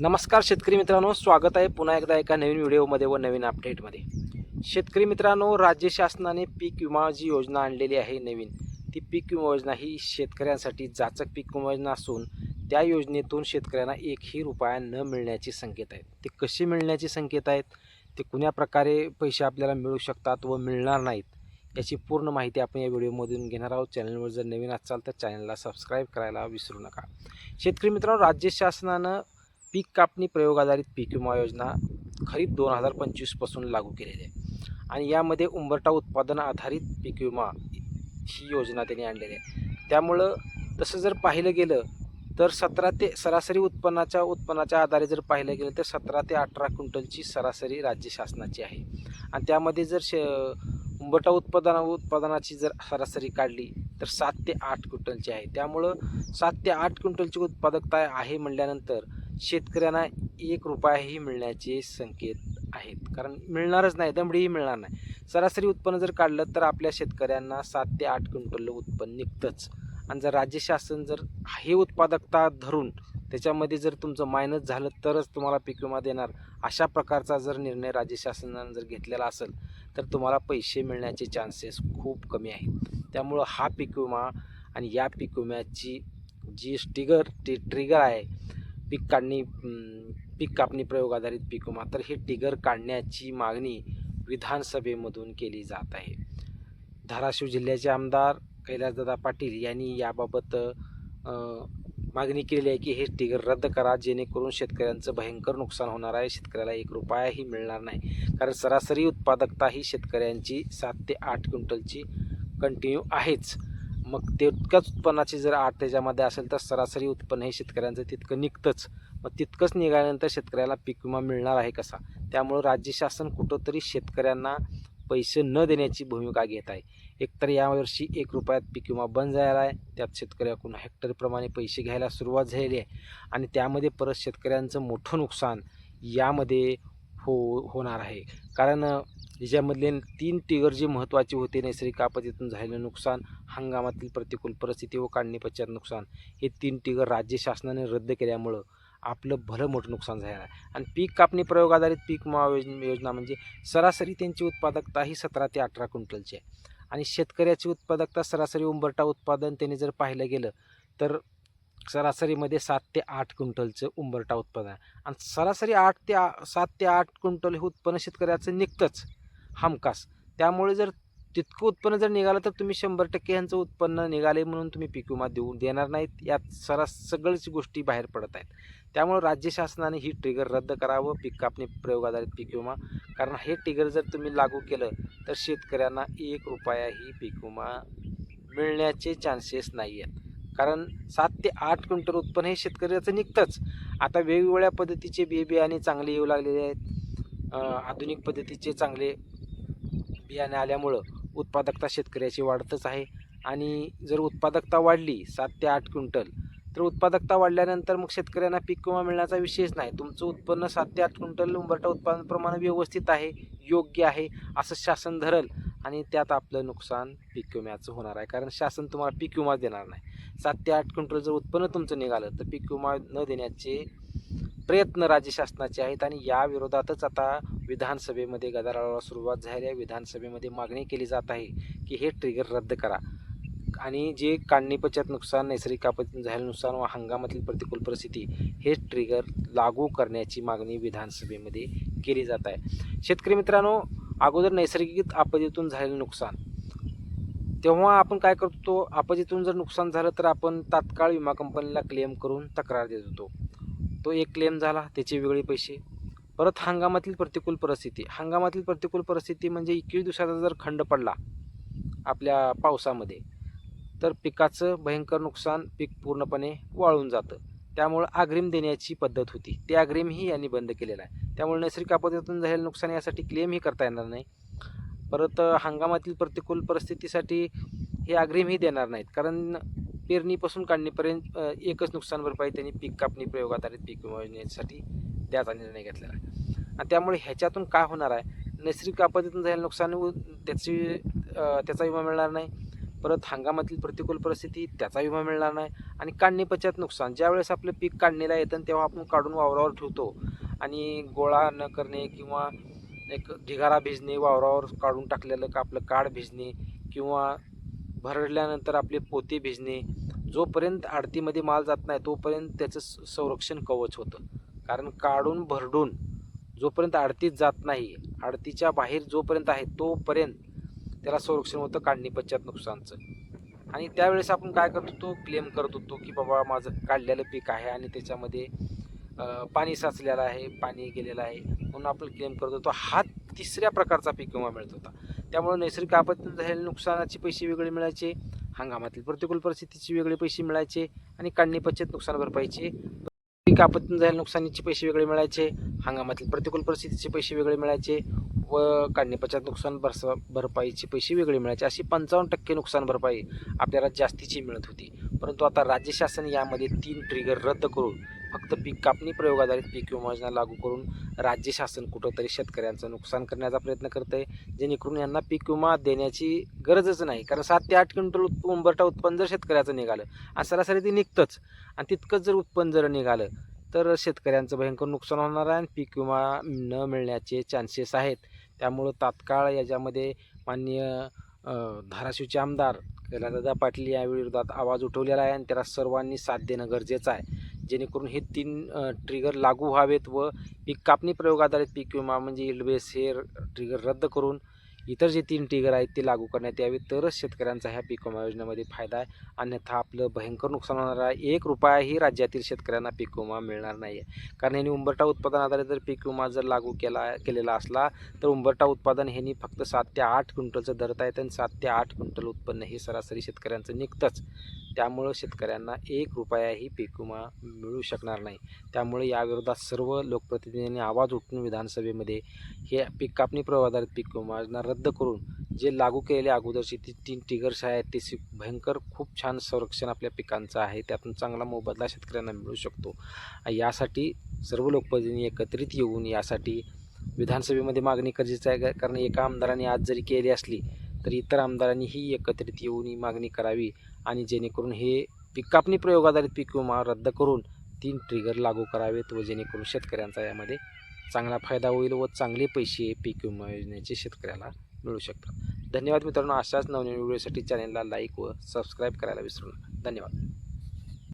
नमस्कार शेतकरी मित्रांनो स्वागत आहे पुन्हा एकदा एका नवीन व्हिडिओमध्ये व नवीन अपडेटमध्ये. शेतकरी मित्रांनो राज्य शासनाने पीक विमा जी योजना आणलेली आहे नवीन ती पीक विमा योजना ही शेतकऱ्यांसाठी जाचक पीक विमा योजना असून त्या योजनेतून शेतकऱ्यांना एकही रुपया न मिळण्याचे संकेत आहेत. ते कसे मिळण्याचे संकेत आहेत? ते कुण्या प्रकारे पैसे आपल्याला मिळू शकतात व मिळणार नाहीत याची पूर्ण माहिती आपण या व्हिडिओमधून घेणार आहोत. चॅनलवर जर नवीन असाल तर चॅनलला सबस्क्राईब करायला विसरू नका. शेतकरी मित्रांनो राज्य शासनानं पीक कापणी प्रयोग आधारित पीक विमा योजना खरीप दोन हजार पंचवीसपासून लागू केलेली आहे. आणि यामध्ये उंबरटा उत्पादन आधारित पीक विमा ही योजना त्यांनी आणलेली आहे. त्यामुळं तसं जर पाहिलं गेलं तर सतरा ते सरासरी उत्पन्नाच्या उत्पन्नाच्या आधारे जर पाहिलं गेलं तर सतरा ते अठरा क्विंटलची सरासरी राज्य शासनाची आहे. आणि त्यामध्ये जर शे उंबरटा उत्पादना उत्पादनाची जर सरासरी काढली तर सात ते आठ क्विंटलची आहे. त्यामुळं सात ते आठ क्विंटलची उत्पादकता आहे म्हणल्यानंतर शेतकऱ्यांना एक रुपयाही मिळण्याचे संकेत आहेत. कारण मिळणारच नाही दमडीही मिळणार नाही. सरासरी उत्पन्न जर काढलं तर आपल्या शेतकऱ्यांना सात ते आठ क्विंटल उत्पन्न निघतंच. आणि जर राज्य शासन जर हे उत्पादकता धरून त्याच्यामध्ये जर तुमचं मायनस झालं तरच तुम्हाला पीक विमा देणार. अशा प्रकारचा जर निर्णय राज्य शासनानं जर घेतलेला असेल तर तुम्हाला पैसे मिळण्याचे चान्सेस खूप कमी आहेत. त्यामुळं हा पीक विमा आणि या पीक विम्याची जी स्टिगर टी ट्रिगर आहे पीक काढणी पीक कापणी प्रयोग आधारित पीक विमा तर हे टिगर काढण्याची मागणी विधानसभेमधून केली जात आहे. धाराशिव जिल्ह्याचे आमदार कैलासदादा पाटील यांनी याबाबत मागणी केलेली आहे की हे टिगर रद्द करा जेणेकरून शेतकऱ्यांचं भयंकर नुकसान होणार आहे. शेतकऱ्याला एक रुपयाही मिळणार नाही. कारण सरासरी उत्पादकता ही शेतकऱ्यांची सात ते आठ क्विंटलची कंटिन्यू आहेच. मग तितकंच उत्पन्नाची जर आठ त्याच्यामध्ये असेल तर सरासरी उत्पन्न हे शेतकऱ्यांचं तितकं निघतंच. मग तितकंच निघाल्यानंतर शेतकऱ्याला पीक विमा मिळणार आहे कसा? त्यामुळं राज्य शासन कुठंतरी शेतकऱ्यांना पैसे न देण्याची भूमिका घेत आहे. एकतर यावर्षी एक रुपयात पीक विमा बंद झाला आहे. त्यात शेतकऱ्याकडून हेक्टरप्रमाणे पैसे घ्यायला सुरुवात झालेली आहे. आणि त्यामध्ये परत शेतकऱ्यांचं मोठं नुकसान यामध्ये हो होणार आहे. कारण याच्यामधले तीन टिगर जे महत्त्वाचे होते नैसर्गिक आपत्तीतून झालेलं नुकसान हंगामातील प्रतिकूल परिस्थिती व काढणी पश्चात नुकसान हे तीन टिगर राज्य शासनाने रद्द केल्यामुळं आपलं भलं मोठं नुकसान झालं आहे. आणि पीक कापणी प्रयोग आधारित पीक विमा योजना म्हणजे सरासरी त्यांची उत्पादकता ही सतरा ते अठरा क्विंटलची आहे. आणि शेतकऱ्याची उत्पादकता सरासरी उंबरटा उत्पादन त्यांनी जर पाहिलं गेलं तर सरासरीमध्ये सात ते आठ क्विंटलचं उंबरटा उत्पादन आहे. आणि सरासरी आठ ते सात ते आठ क्विंटल हे उत्पन्न शेतकऱ्याचं निघतंच. हमखास. त्यामुळे जर तितकं उत्पन्न जर निघालं तर तुम्ही शंभर टक्के ह्यांचं उत्पन्न निघाले म्हणून तुम्ही पीक विमा देऊ देणार नाहीत. यात सरा सगळ्याच गोष्टी बाहेर पडत आहेत. त्यामुळे राज्य शासनाने ही ट्रिगर रद्द करावं पीक कापणी प्रयोग आधारित पीक विमा. कारण हे ट्रिगर जर तुम्ही लागू केलं तर शेतकऱ्यांना एक रुपयाही पीक विमा मिळण्याचे चान्सेस नाही आहेत. कारण सात ते आठ क्विंटल उत्पन्न हे शेतकऱ्याचं निघतंच. आता वेगवेगळ्या पद्धतीचे बी बियाणे चांगले येऊ लागलेले आहेत. आधुनिक पद्धतीचे चांगले बियाणे आल्यामुळं उत्पादकता शेतकऱ्याची वाढतच आहे. आणि जर उत्पादकता वाढली सात ते आठ क्विंटल तर उत्पादकता वाढल्यानंतर मग शेतकऱ्यांना पीक विमा मिळण्याचा विषयच नाही. तुमचं उत्पन्न सात ते आठ क्विंटल उंबरटा उत्पादन प्रमाण व्यवस्थित आहे योग्य आहे असं शासन धरल आणि त्यात आपलं नुकसान पीक विम्याचं होणार आहे. कारण शासन तुम्हाला पीक विमा देणार नाही. सात ते आठ क्विंटल जर उत्पन्न तुमचं निघालं तर पीक विमा न देण्याचे प्रयत्न राज्य शासनाचे आहेत आणि या विरोधातच आता विधानसभेमध्ये गदारोळाला सुरुवात झाली आहे. विधानसभेमध्ये मागणी केली जात आहे की हे ट्रिगर रद्द करा. आणि जे काढणी पश्चात नुकसान नैसर्गिक आपत्तीतून झालेलं नुकसान व हंगामातील प्रतिकूल परिस्थिती हे ट्रिगर लागू करण्याची मागणी विधानसभेमध्ये केली जात आहे. शेतकरी मित्रांनो अगोदर नैसर्गिक आपत्तीतून झालेलं नुकसान. तेव्हा आपण काय करतो? आपत्तीतून जर नुकसान झालं तर आपण तात्काळ विमा कंपनीला क्लेम करून तक्रार देत होतो. तो एक क्लेम झाला त्याचे वेगळे पैसे. परत हंगामातील प्रतिकूल परिस्थिती. हंगामातील प्रतिकूल परिस्थिती म्हणजे एकवीस दिवसाचा जर खंड पडला आपल्या पावसामध्ये तर पिकाचं भयंकर नुकसान पीक पूर्णपणे वाळून जातं. त्यामुळं अग्रिम देण्याची पद्धत होती. ते अग्रिमही यांनी बंद केलेलं आहे. त्यामुळे नैसर्गिक आपत्तीतून झालेलं नुकसान यासाठी क्लेमही करता येणार नाही. परत हंगामातील प्रतिकूल परिस्थितीसाठी हे अग्रिमही देणार नाहीत. कारण पेरणीपासून काढणीपर्यंत एकच नुकसान भरपाई त्यांनी पीक कापणी प्रयोगात आधारित पीक विमा योजनेसाठी द्याचा निर्णय घेतलेला आहे. आणि त्यामुळे ह्याच्यातून काय होणार आहे? नैसर्गिक आपत्तीतून झालेलं नुकसान त्याची त्याचा विमा मिळणार नाही. परत हंगामातील प्रतिकूल परिस्थिती त्याचा विमा मिळणार नाही. आणि काढणी पश्चात नुकसान. ज्यावेळेस आपलं पीक काढणीला येतं आणि तेव्हा आपण काढून वावरावर ठेवतो. आणि गोळा न करणे किंवा एक ढिगारा भिजणे वावरावर काढून टाकलेलं का आपलं काड भिजणे किंवा भरडल्यानंतर आपले पोते भिजणे जोपर्यंत आडतीमध्ये माल जात नाही तोपर्यंत त्याचं स- संरक्षण कवच होतं. कारण काढून भरडून जोपर्यंत आडतीत जात नाही आडतीच्या बाहेर जोपर्यंत आहे तोपर्यंत त्याला संरक्षण होतं काढणी पश्चात नुकसानचं. आणि त्यावेळेस आपण काय करत होतो? क्लेम करत होतो की बाबा माझं काढलेलं पीक आहे आणि त्याच्यामध्ये पाणी साचलेलं आहे पाणी गेलेलं आहे. म्हणून आपण क्लेम करत होतो. हा तिसऱ्या प्रकारचा पीक विमा मिळत होता. त्यामुळे नैसर्गिक आपत्तीतून झालेल्या नुकसानाचे पैसे वेगळे मिळायचे हंगामातील प्रतिकूल परिस्थितीचे वेगळे पैसे मिळायचे आणि काढणी पश्चात नुकसान भरपाईचे. पीक आपत्तीतून झालेल्या नुकसानीचे पैसे वेगळे मिळायचे हंगामातील प्रतिकूल परिस्थितीचे पैसे वेगळे मिळायचे व काढणी पश्चात नुकसान भरस भरपाईचे पैसे वेगळे मिळायचे. अशी पंचावन्न टक्के नुकसान भरपाई आपल्याला जास्तीची मिळत होती. परंतु आता राज्य शासन यामध्ये तीन ट्रिगर रद्द करून फक्त पीक कापणी प्रयोगाधारित पीक विमा योजना लागू करून राज्य शासन कुठंतरी शेतकऱ्यांचं नुकसान करण्याचा प्रयत्न करत आहे जेणेकरून यांना पीक विमा देण्याची गरजच नाही. कारण सात ते आठ क्विंटल उत्प उंबरटा उत्पन्न जर शेतकऱ्याचं निघालं आणि सरासरी ते निघतंच आणि तितकंच जर उत्पन्न जर निघालं तर शेतकऱ्यांचं भयंकर नुकसान होणार आहे आणि पीक विमा न मिळण्याचे चान्सेस आहेत. त्यामुळं तात्काळ याच्यामध्ये माननीय धाराशिवचे आमदार कैलासदादा पाटील या विरोधात आवाज उठवलेला आहे आणि त्याला सर्वांनी साथ देणं गरजेचं आहे. जेणेकरून हे तीन ट्रिगर लागू व्हावेत व पीक कापणी प्रयोगाधारित पीक विमा म्हणजे इल्डबेस हे ट्रिगर रद्द करून इतर जे तीन टिगर आहेत ते लागू करण्यात यावे तरच शेतकऱ्यांचा ह्या पीक विमा योजनेमध्ये फायदा आहे. अन्यथा आपलं भयंकर नुकसान होणार आहे एक रुपयाही राज्यातील शेतकऱ्यांना पीक विमा मिळणार नाही आहे कारण ह्यांनी उंबरटा उत्पादन आधारित जर पीक विमा जर लागू केला केलेला असला तर उंबरटा उत्पादन ह्यांनी फक्त सात ते आठ क्विंटलचं धरत आहेत आणि सात ते आठ क्विंटल उत्पन्न हे सरासरी शेतकऱ्यांचं निघतंच. त्यामुळं शेतकऱ्यांना एक रुपयाही पीक विमा मिळू शकणार नाही. त्यामुळे याविरोधात सर्व लोकप्रतिनिधींनी आवाज उठून विधानसभेमध्ये हे पीक कापणी प्रवाधारित पीक विमा योजना रद्द करून जे लागू केलेले अगोदरची ती तीन टिगर्स आहेत ते सी भयंकर खूप छान संरक्षण आपल्या पिकांचं आहे. त्यातून चांगला मोबदला शेतकऱ्यांना मिळू शकतो. यासाठी सर्व लोकप्रतिनिधी एकत्रित येऊन यासाठी विधानसभेमध्ये मागणी गरजेचं आहे. कारण एका आमदाराने आज जरी केली असली तर इतर आमदारांनीही एकत्रित येऊन ही मागणी करावी आणि जेणेकरून हे पीक कापणी प्रयोगाधारित पीक विमा रद्द करून तीन ट्रिगर लागू करावेत व जेणेकरून शेतकऱ्यांचा यामध्ये चांगला फायदा होईल व चांगले पैसे पीक विमा योजनेचे शेतकऱ्याला मिळू शकतात. धन्यवाद मित्रांनो. अशाच नवनवीन व्हिडिओसाठी चॅनलला लाईक व सबस्क्राईब करायला विसरू नका. धन्यवाद.